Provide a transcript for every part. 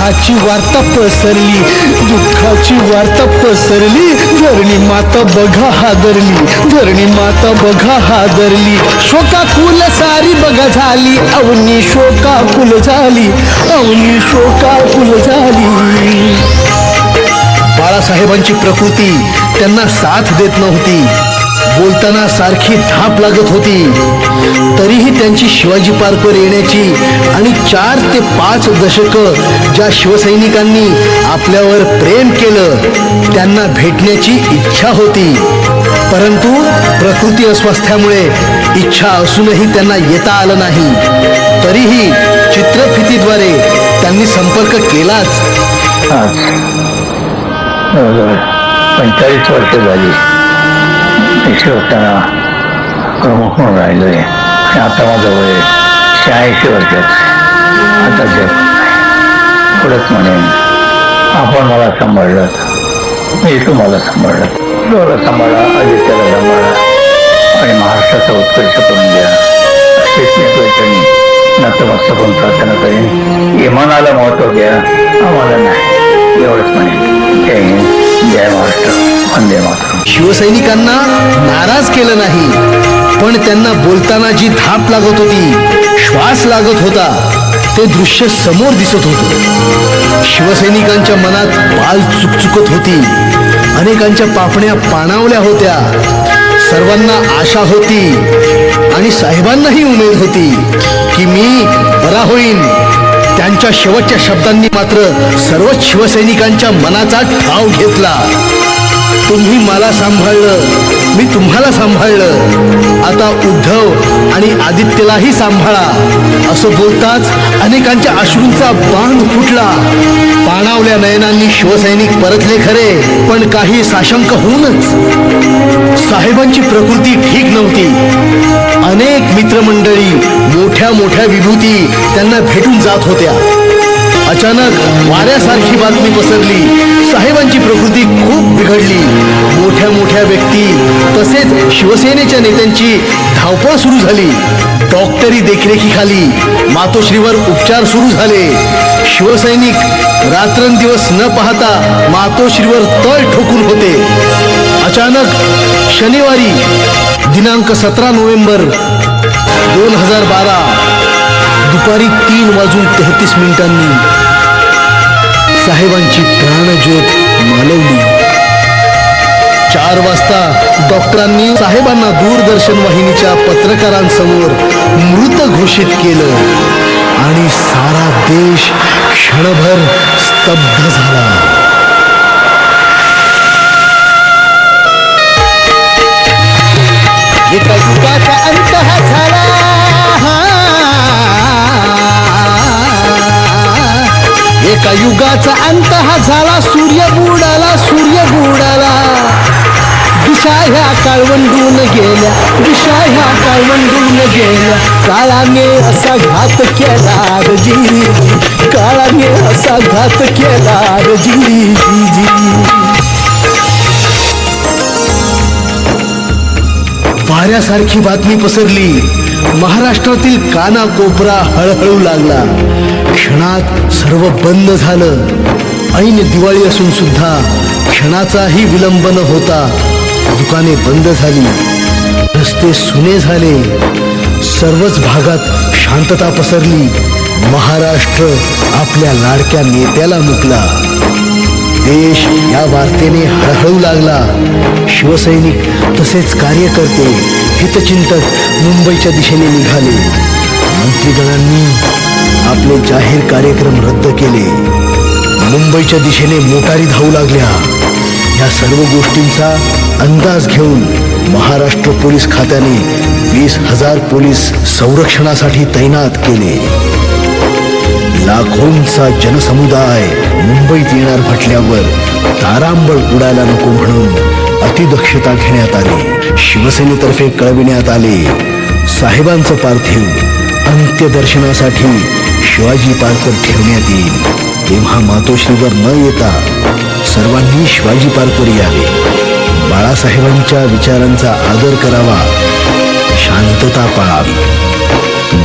दुःखाची वार्ता पसरली दुःखाची वार्ता पसरली धरणी माता बघा हादरली धरणी माता बघा हादरली. शोकाकुल सारी बघा झाली अवनी शोकाकुल झाली अवनी शोकाकुल झाली. बाळासाहेबांची प्रकृती त्यांना साथ देत नव्हती. बोलताना सारखी थाप लागत होती. तरीही त्यांची शिवाजी पार्कवर येण्याची आणि चार ते पाच दशक ज्या शिवसैनिकांनी आपल्यावर प्रेम केलं त्यांना भेटण्याची इच्छा होती. परंतु प्रकृती अस्वास्थ्यामुळे इच्छा असूनही त्यांना येता आलं नाही. तरीही चित्रफितीद्वारे त्यांनी संपर्क केलाच. आज पंचेचाळीस वर्ष झाली. मी शिवसेना प्रमुख म्हणून राहिलोय आहे आता माझं वय शहाऐंशी वर्षात आता जग पुढंच म्हणेन आपण मला सांभाळलं मी तुम्हाला सांभाळलं तुम्हाला सांभाळा आदित्याला सांभाळा आणि महाराष्ट्राचा उत्कर्ष करून द्या अशीच मी पैठणी नतमस्तकून प्रार्थना करेन इमानाला महत्त्व द्या आम्हाला नाही एवढंच म्हणेन जय हिंद जय महाराष्ट्र वंदे माता शिवसैनिकांना नाराज केलं नाही. पण त्यांना बोलताना जी धाप लागत होती श्वास लागत होता ते दृश्य समोर दिसत होतं. शिवसैनिकांच्या मनात बाल चुकचुकत होती. अनेकांच्या पापण्या पाणावल्या होत्या. सर्वांना आशा होती आणि साहेबांनाही उमेद होती की मी बरा होईन. त्यांच्या शेवटच्या शब्दांनी मात्र सर्वच शिवसैनिकांच्या मनाचा ठाव घेतला. तुम्ही मला सांभाळलं मी तुम्हाला सांभाळलं. आता उद्धव आणि आदित्यलाही सांभाळा. असं बोलताच अनेकांच्या अश्रूंचा बांध फुटला. पाणावल्या नयनांनी शिवसैनिक परतले खरे पण काही साशंक होऊनच. साहेबांची प्रकृती ठीक नव्हती. अनेक मित्रमंडळी मोठ्या मोठ्या विभूती त्यांना भेटून जात होत्या. अचानक वाऱ्यासारखी बातमी पसरली. साहेबांची प्रकृती खूप बिघडली. मोठ्या मोठ्या व्यक्ती तसेच शिवसेनेच्या नेत्यांची धावपळ सुरू झाली. डॉक्टरी देखरेखीखाली मातोश्रीवर उपचार सुरू झाले. शिवसैनिक रात्रंदिवस न पाहता मातोश्रीवर तळ ठोकून होते. अचानक शनिवारी दिनांक सतरा नोव्हेंबर दोन हजार बारा दुपारी तीन वाजून तेहतीस मिनिटांनी साहेबांची प्राणज्योत मालवली. चार वाजता डॉक्टरांनी साहेबांना दूरदर्शन वाहिनीच्या पत्रकारांसमोर मृत घोषित केलं आणि सारा देश क्षणभर स्तब्ध झाला. काळवंडून गेल्या दिशा ह्या काळवंडून गेल्या. काळाने असा घात केला रजी. काळाने असा घात केला रजी जी जी. वाऱ्यासारखी बातमी पसरली. महाराष्ट्रातील काना कोपरा हळहळू लागला. क्षणात सर्व बंद झालं. ऐन दिवाळी असून सुद्धा क्षणाचाही विलंब न होता दुकाने बंद झाली. रस्ते सुने झाले. सर्वच भागात शांतता पसरली. महाराष्ट्र आपल्या लाडक्या नेत्याला मुकला. देश या वार्तेने हळहळू लागला. शिवसैनिक तसेच कार्यकर्ते हितचिंतक मुंबईच्या दिशेने निघाले. मंत्रीगणांनी आपले जाहीर कार्यक्रम रद्द केले. मुंबईच्या दिशेने मोटारी धावू लागल्या. या सर्व गोष्टींचा अंदाज घेऊन महाराष्ट्र पोलीस खात्याने वीस हजार पोलीस संरक्षणासाठी तैनात केले. लाखोंचा जनसमुदाय मुंबईत येणार म्हटल्यावर तारांबळ उडायला नको म्हणून अतिदक्षता घेण्यात आली. शिवसेनेतर्फे कळविण्यात आले. साहेबांचं पार्थिव अंत्यदर्शनासाठी शिवाजी पार्कवर ठेवण्यात येईल. तेव्हा मातोश्रीवर न येता सर्वांनी शिवाजी पार्कवर यावे. बाळासाहेबांच्या विचारांचा आदर करावा. शांतता पाळावी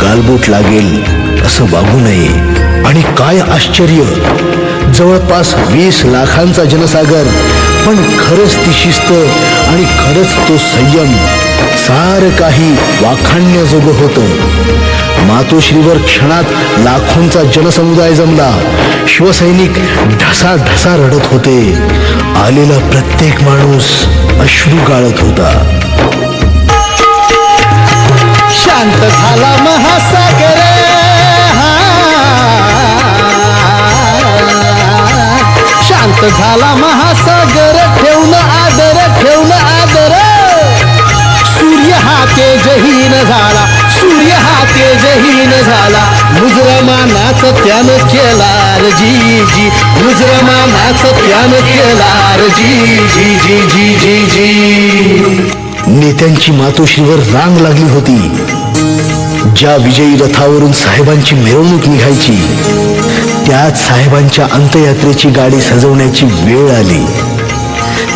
गालबोट लागेल असं वागू नये. आणि काय आश्चर्य! जवळपास वीस लाखांचा जनसागर पण खरंच ती शिस्त आणि खरंच तो संयम सार काही वाखाणण्याजोगं होतं. मातोश्रीवर क्षणात लाखोंचा जनसमुदाय जमला. शिवसैनिक ढसा ढसा रडत होते. आलेला प्रत्येक माणूस अश्रू गाळत होता. शांत झाला महासागर. झाला महासागर ठेवून आदर ठेवून आदर. सूर्य हा तेजहीन झाला सूर्य हा तेजहीन झाला. मुजरमानाच त्यानं केला जी जी. मुजरमानाच त्यानं केला जी जी जी जी जी जी. नेत्यांची मातोश्रीवर रांग लागली होती. ज्या विजयी रथावरून साहेबांची मिरवणूक निघायची त्याच साहेबांच्या अंत्ययात्रेची गाडी सजवण्याची वेळ आली.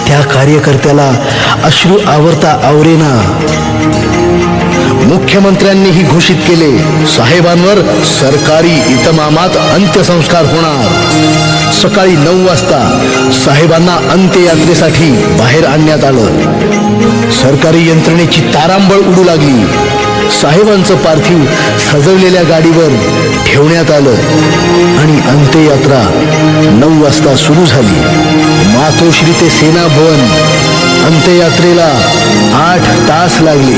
त्या कार्यकर्त्याला अश्रू आवरता आवरेना. मुख्यमंत्र्यांनीही घोषित केले साहेबांवर सरकारी इतमामात अंत्यसंस्कार होणार. सकाळी नऊ वाजता साहेबांना अंत्ययात्रेसाठी बाहेर आणण्यात आलं. सरकारी यंत्रणेची तारांबळ उडू लागली. साहेबांचं पार्थिव सजवलेल्या गाडीवर ठेवण्यात आलं. आणि अंत्ययात्रा नऊ वाजता सुरू झाली. मातोश्री ते सेना भवन अंत्ययात्रेला आठ तास लागले.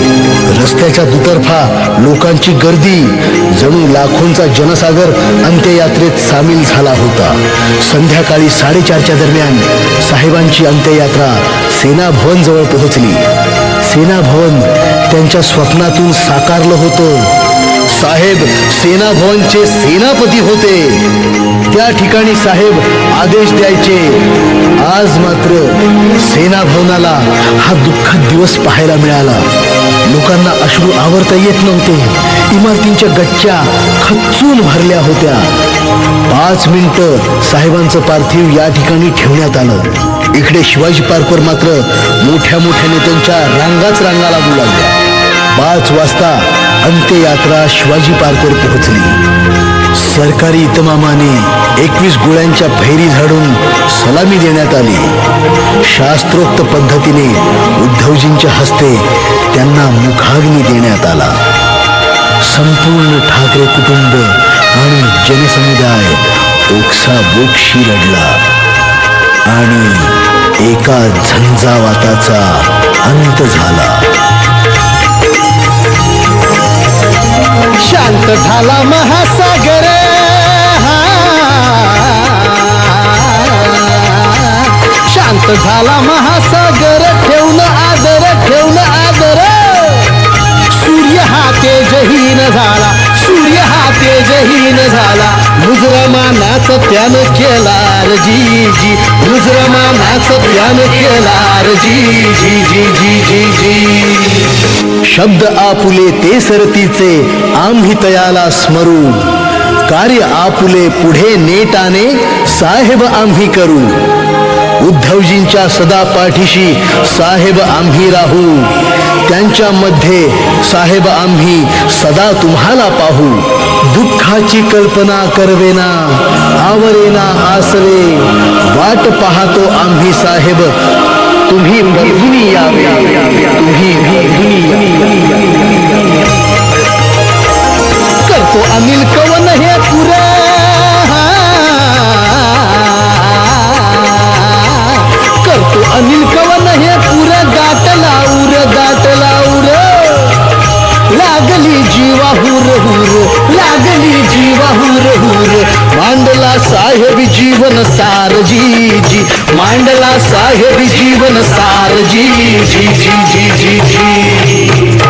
रस्त्याच्या दुतर्फा लोकांची गर्दी जणू लाखोंचा जनसागर अंत्ययात्रेत सामील झाला होता. संध्याकाळी साडेचारच्या दरम्यान साहेबांची अंत्ययात्रा सेना पोहोचली. सेना भवन त्यांच्या स्वप्नातून साकारलं होतं. साहेब सेना भवनचे सेनापती होते. त्या ठिकाणी साहेब आदेश द्यायचे. आज मात्र सेना भवनाला हा दुःखद दिवस पाहायला मिळाला. लोकांना अश्रू आवरता येत नव्हते. इमारतींच्या गच्च्या खचून भरल्या होत्या. पाच मिनिटं साहेबांचं पार्थिव या ठिकाणी ठेवण्यात आलं. इकडे शिवाजी पार्कवर मात्र मोठ्या मोठ्या नेत्यांच्या रांगाच रांगा लागू लागल्या. पाच वाजता अंत्ययात्रा शिवाजी पार्कवर पोहोचली. सरकारी इतमामाने एकवीस गोळ्यांच्या फैरी झाडून सलामी देण्यात आली. शास्त्रोक्त पद्धतीने उद्धवजींच्या हस्ते त्यांना मुखाग्नी देण्यात आला. संपूर्ण ठाकरे कुटुंब आणि जनसमुदाय ओक्सा बोक्षी रडला आणि एका झंझावाताचा अंत झाला. शांत झाला महासागर शांत झाला महासागर ठेवून आदर ठेवून आदर. सूर्य हा तेजहीन झाला सूर्य हा तेजहीन झाला. मुजरमानाच त्यानं केला रे जी जी. मुजरमानाच त्यानं केला जी जी जी जी जी जी. शब्द आपुले ते सरतीचे आम्ही तयाला स्मरू. कार्य आपुले पुढे नेटाने साहेब आम्ही करू. उद्धवजींच्या सदा पाठीशी साहेब आम्ही राहू. त्यांच्यामध्ये साहेब आम्ही सदा तुम्हाला पाहू. दुःखाची कल्पना करवेना आवरेना आसरे. वाट पाहतो आम्ही साहेब. तुम्ही तुम्ही यावे तुम्ही जीवन सार जी जी. मांडला साहेब जीवन सार जी जी जी जी जी जी.